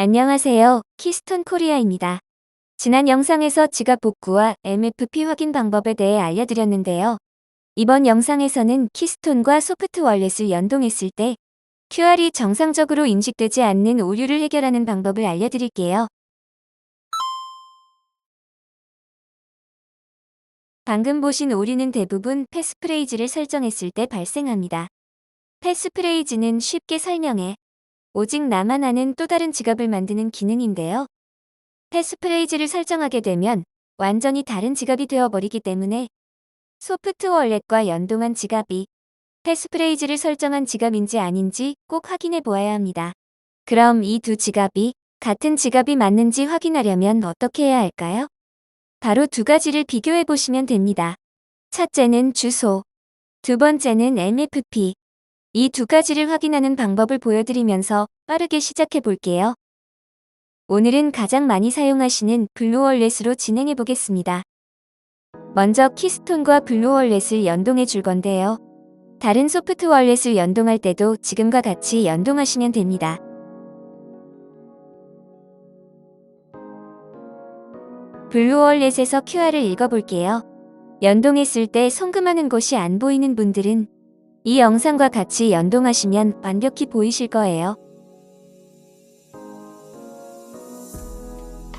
안녕하세요. 키스톤 코리아입니다. 지난 영상에서 지갑 복구와 MFP 확인 방법에 대해 알려드렸는데요. 이번 영상에서는 키스톤과 소프트 월렛을 연동했을 때 QR이 정상적으로 인식되지 않는 오류를 해결하는 방법을 알려드릴게요. 방금 보신 오류는 대부분 패스프레이즈를 설정했을 때 발생합니다. 패스프레이즈는 쉽게 설명해 오직 나만 아는 또 다른 지갑을 만드는 기능인데요. 패스프레이즈를 설정하게 되면 완전히 다른 지갑이 되어버리기 때문에 소프트 월렛과 연동한 지갑이 패스프레이즈를 설정한 지갑인지 아닌지 꼭 확인해 보아야 합니다. 그럼 이 두 지갑이 같은 지갑이 맞는지 확인하려면 어떻게 해야 할까요? 바로 두 가지를 비교해 보시면 됩니다. 첫째는 주소, 두 번째는 MFP. 이 두 가지를 확인하는 방법을 보여드리면서 빠르게 시작해 볼게요. 오늘은 가장 많이 사용하시는 블루월렛으로 진행해 보겠습니다. 먼저 키스톤과 블루월렛을 연동해 줄 건데요. 다른 소프트 월렛을 연동할 때도 지금과 같이 연동하시면 됩니다. 블루월렛에서 QR을 읽어볼게요. 연동했을 때 송금하는 곳이 안 보이는 분들은 이 영상과 같이 연동하시면 완벽히 보이실 거예요.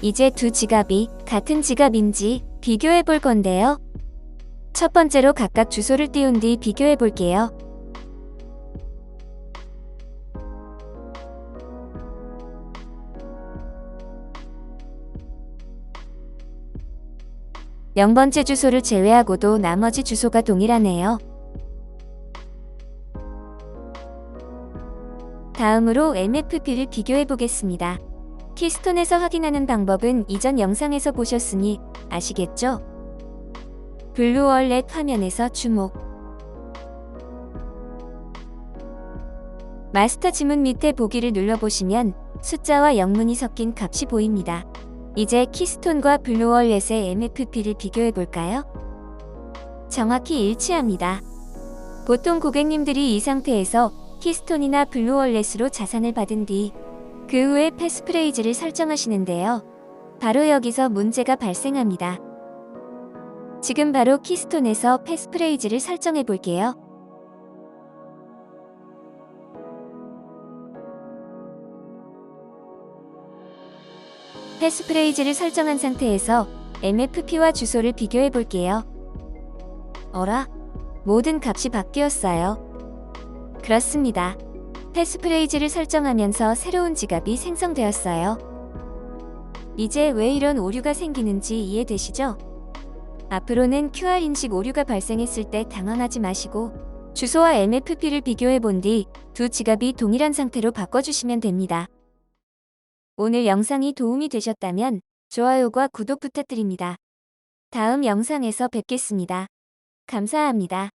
이제 두 지갑이 같은 지갑인지 비교해 볼 건데요. 첫 번째로 각각 주소를 띄운 뒤 비교해 볼게요. 영 번째 주소를 제외하고도 나머지 주소가 동일하네요. 다음으로 MFP를 비교해 보겠습니다. 키스톤에서 확인하는 방법은 이전 영상에서 보셨으니 아시겠죠? 블루월렛 화면에서 주목 마스터 지문 밑에 보기를 눌러보시면 숫자와 영문이 섞인 값이 보입니다. 이제 키스톤과 블루월렛의 MFP를 비교해 볼까요? 정확히 일치합니다. 보통 고객님들이 이 상태에서 키스톤이나 블루월렛으로 자산을 받은 뒤 그 후에 패스프레이즈를 설정하시는데요. 바로 여기서 문제가 발생합니다. 지금 바로 키스톤에서 패스프레이즈를 설정해 볼게요. 패스프레이즈를 설정한 상태에서 MFP와 주소를 비교해 볼게요. 어라? 모든 값이 바뀌었어요. 그렇습니다. 패스프레이즈를 설정하면서 새로운 지갑이 생성되었어요. 이제 왜 이런 오류가 생기는지 이해되시죠? 앞으로는 QR 인식 오류가 발생했을 때 당황하지 마시고 주소와 MFP를 비교해 본 뒤 두 지갑이 동일한 상태로 바꿔주시면 됩니다. 오늘 영상이 도움이 되셨다면 좋아요와 구독 부탁드립니다. 다음 영상에서 뵙겠습니다. 감사합니다.